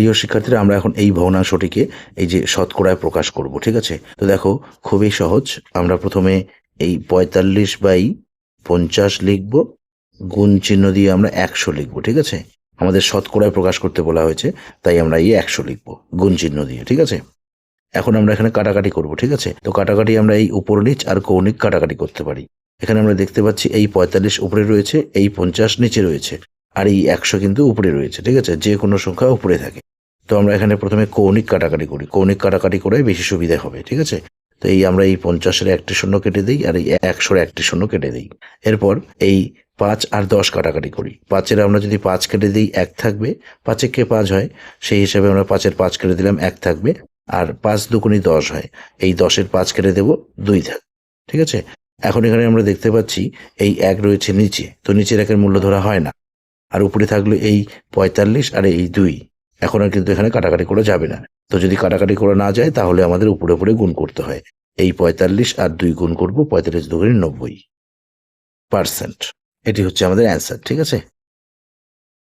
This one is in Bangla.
প্রিয় শিক্ষার্থীরা, আমরা এখন এই ভগ্নাংশটিকে এই যে শতকরায় প্রকাশ করব, ঠিক আছে? তো দেখো, খুবই সহজ। আমরা প্রথমে এই পঁয়তাল্লিশ বাই পঞ্চাশ লিখব, গুণ চিহ্ন দিয়ে আমরা একশো লিখব, ঠিক আছে? আমাদের শতকরায় প্রকাশ করতে বলা হয়েছে, তাই আমরা এই একশো লিখব, গুণ চিহ্ন দিয়ে, ঠিক আছে? এখন আমরা এখানে কাটাকাটি করব, ঠিক আছে? তো কাটাকাটি আমরা এই উপর নিচ আর কৌণিক কাটাকাটি করতে পারি। এখানে আমরা দেখতে পাচ্ছি এই পঁয়তাল্লিশ উপরে রয়েছে, এই পঞ্চাশ নিচে রয়েছে, আর এই একশো কিন্তু উপরে রয়েছে, ঠিক আছে? যে কোনো সংখ্যা উপরে থাকে। তো আমরা এখানে প্রথমে কৌণিক কাটাকাটি করি। কৌণিক কাটাকাটি করে বেশি সুবিধা হবে, ঠিক আছে? তো এই আমরা এই পঞ্চাশের একটি শূন্য কেটে দিই আর এই একশোর একটি শূন্য কেটে দিই। এরপর এই পাঁচ আর দশ কাটাকাটি করি। পাঁচের আমরা যদি পাঁচ কেটে দিই, এক থাকবে। পাঁচে কে পাঁচ হয়? সেই হিসাবে আমরা পাঁচের পাঁচ কেটে দিলাম, এক থাকবে। আর পাঁচ দুকুনি দশ হয়। এই দশের পাঁচ কেটে দেব, দুই থাক, ঠিক আছে? এখন এখানে আমরা দেখতে পাচ্ছি এই এক রয়েছে নিচে। তো নিচের একের মূল্য ধরা হয় না। আর উপরে থাকল এই পঁয়তাল্লিশ আর এই দুই। এখন আর কিন্তু এখানে কাটাকাটি করা যাবে না। তো যদি কাটাকাটি করা না যায়, তাহলে আমাদের উপরে উপরে গুণ করতে হয়। এই পঁয়তাল্লিশ আর দুই গুণ করব, পঁয়তাল্লিশ দুগুণে নব্বই পার্সেন্ট এটি হচ্ছে আমাদের অ্যান্সার ঠিক আছে?